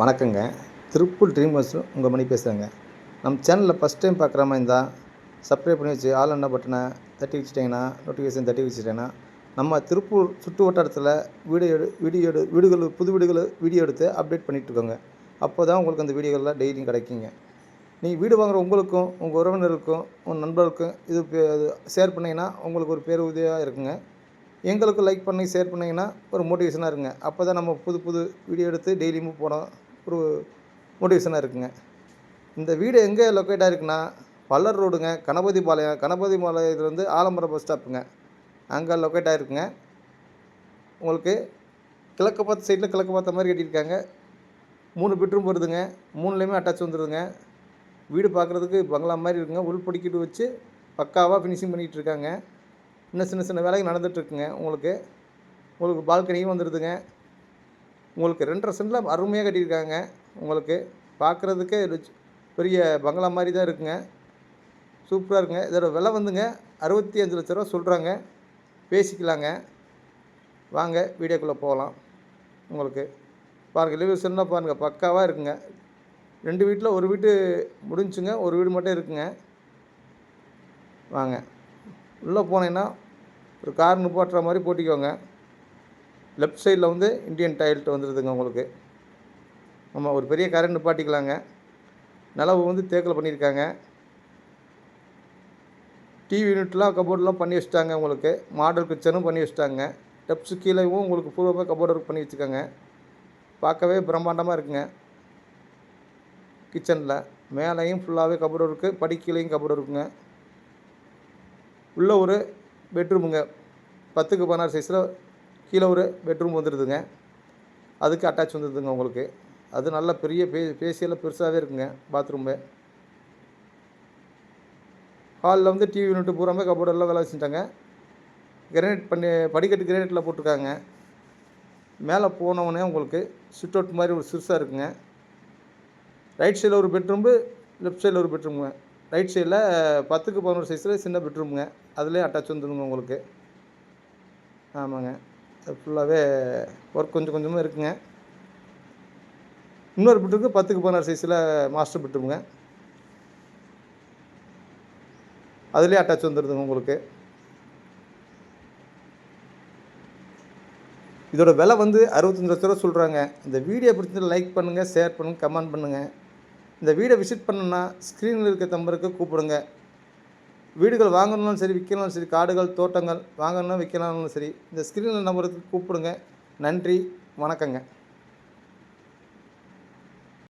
வணக்கங்க. Tiruppur dream house உங்கள் மணி பேசுகிறேங்க நம்ம சேனலில் ஃபஸ்ட் டைம் பார்க்குற மாதிரி இருந்தால் சப்ஸ்கிரைப் பண்ணி வச்சு ஆல் என்ன பட்டனை தட்டி வச்சுட்டிங்கன்னா நோட்டிஃபிகேஷன் தட்டி வச்சுட்டேன்னா நம்ம திருப்பூர் சுற்று வட்டாரத்தில் வீடியோ எடு வீடியோ எடு வீடுகள் புது வீடுகள் வீடியோ எடுத்து அப்டேட் பண்ணிகிட்ருக்கோங்க அப்போ தான் உங்களுக்கு அந்த வீடியோகள்லாம் டெய்லியும் கிடைக்குங்க. நீங்கள் வீடு வாங்குற உங்களுக்கும் உங்கள் உறவினருக்கும் உங்கள் நண்பருக்கும் இது ஷேர் பண்ணிங்கன்னா உங்களுக்கு ஒரு பேர் உதவியாக இருக்குங்க. எங்களுக்கு லைக் பண்ணி ஷேர் பண்ணிங்கன்னா ஒரு மோட்டிவேஷனாக இருங்க அப்போ தான் நம்ம புது புது வீடியோ எடுத்து டெய்லியும் போனோம். ஒரு மோட்டிவேஷனாக இருக்குங்க. இந்த வீடு எங்கே லொக்கேட் ஆகிருக்குன்னா பல்லர் ரோடுங்க கணபதி பாளையம் கணபதி பாளையத்துலேருந்து ஆலம்பரம் பஸ் ஸ்டாப்புங்க அங்கே லொக்கேட் ஆகிருக்குங்க உங்களுக்கு கிழக்கு பார்த்த சைடில் கிழக்கு பார்த்த மாதிரி கட்டியிருக்காங்க. மூணு பெட்ரூம் வருதுங்க. மூணுலேயுமே அட்டாச் வந்துடுதுங்க வீடு பார்க்குறதுக்கு பங்களா மாதிரி இருக்குங்க. உள் படிக்கிட்டு வச்சு பக்காவாக ஃபினிஷிங் பண்ணிகிட்டு இருக்காங்க. இன்னும் சின்ன சின்ன வேலைகள் நடந்துகிட்ருக்குங்க உங்களுக்கு உங்களுக்கு பால்கனியும் வந்துடுதுங்க உங்களுக்கு ரெண்டரை சென்டில் அருமையாக கட்டியிருக்காங்க. உங்களுக்கு பார்க்குறதுக்கே பெரிய பங்களா மாதிரி தான் இருக்குங்க. சூப்பராக இருக்குங்க. இதோட விலை வந்துங்க அறுபத்தி அஞ்சு லட்ச ரூபா சொல்கிறாங்க பேசிக்கலாங்க. வாங்க வீடியோக்குள்ளே போகலாம். உங்களுக்கு பாருங்கள் எலிவேஷன்லாம் பாருங்கள் பக்காவாக இருக்குங்க. ரெண்டு வீட்டில் ஒரு வீட்டு முடிஞ்சுங்க ஒரு வீடு மட்டும் இருக்குங்க. வாங்க. உள்ளே போனீங்கன்னா ஒரு கார் நிப்பாட்டுற மாதிரி போட்டிக்கோங்க. லெஃப்ட் சைடில் வந்து இந்தியன் டாய்லெட் வந்துடுதுங்க உங்களுக்கு. ஆமாம் ஒரு பெரிய கரண்ட் நிப்பாட்டிக்கலாங்க. நிலவு வந்து தேக்கில் பண்ணியிருக்காங்க. டிவி யூனிட்லாம் கபோர்டெலாம் பண்ணி வச்சுட்டாங்க உங்களுக்கு. மாடல் கிச்சனும் பண்ணி வச்சுட்டாங்க. டெப்ஸ் கீழேவும் உங்களுக்கு பூர்வமாக கபோர்டு ஒர்க் பண்ணி வச்சுருக்காங்க. பார்க்கவே பிரம்மாண்டமாக இருக்குங்க. கிச்சனில் மேலேயும் ஃபுல்லாகவே கபோர்டு இருக்குது படிக்கீழையும் கபோர்டு இருக்குங்க உள்ள ஒரு பெட்ரூமுங்க. பத்துக்கு பதினாறு சைஸில் கீழே ஒரு பெட்ரூம் வந்துடுதுங்க அதுக்கு அட்டாச் வந்துடுதுங்க உங்களுக்கு. அது நல்ல பெரிய பே பேசியெல்லாம் பெருசாகவே இருக்குங்க பாத்ரூமு ஹாலில் வந்து டிவி யூனிட் பூராமே கபோர்டு எல்லாம் வேலை வச்சுட்டாங்க கிரானைட் பண்ணி படிக்கட்டு கிரானைட்டில் போட்டிருக்காங்க. மேலே போனவொடனே உங்களுக்கு சுட் அவுட் மாதிரி ஒரு சிறுசாக இருக்குங்க. ரைட் சைடில் ஒரு பெட்ரூமு லெஃப்ட் சைடில் ஒரு பெட்ரூமுங்க ரைட் சைடில் பத்துக்கு பதினோரு சைஸில் சின்ன பெட்ரூமுங்க அதுலேயே அட்டாச் வந்துடுங்க உங்களுக்கு. ஆமாங்க. ஃபுல்லாகவே ஒர்க் கொஞ்சம் கொஞ்சமாக இருக்குங்க. இன்னொரு பிட்டுக்கு பத்துக்கு பதினாறு சைஸில் மாஸ்டர் பிட்டுங்க அதுலேயே அட்டாச் வந்துடுதுங்க உங்களுக்கு. இதோட விலை வந்து அறுபத்தஞ்சு லட்ச ரூபா சொல்கிறாங்க இந்த வீடியோ பிடிச்சது லைக் பண்ணுங்கள் ஷேர் பண்ணுங்கள் கமெண்ட் பண்ணுங்கள் இந்த வீடியோ விசிட் பண்ணணுன்னா ஸ்க்ரீனில் இருக்க நம்பருக்கு கூப்பிடுங்க. வீடுகள் வாங்கணும்னாலும் சரி விற்கணும்னாலும் சரி காடுகள் தோட்டங்கள் வாங்கணும் விற்கணும்னாலும் சரி இந்த ஸ்க்ரீனில் நம்பருக்கு கூப்பிடுங்க. நன்றி வணக்கங்க.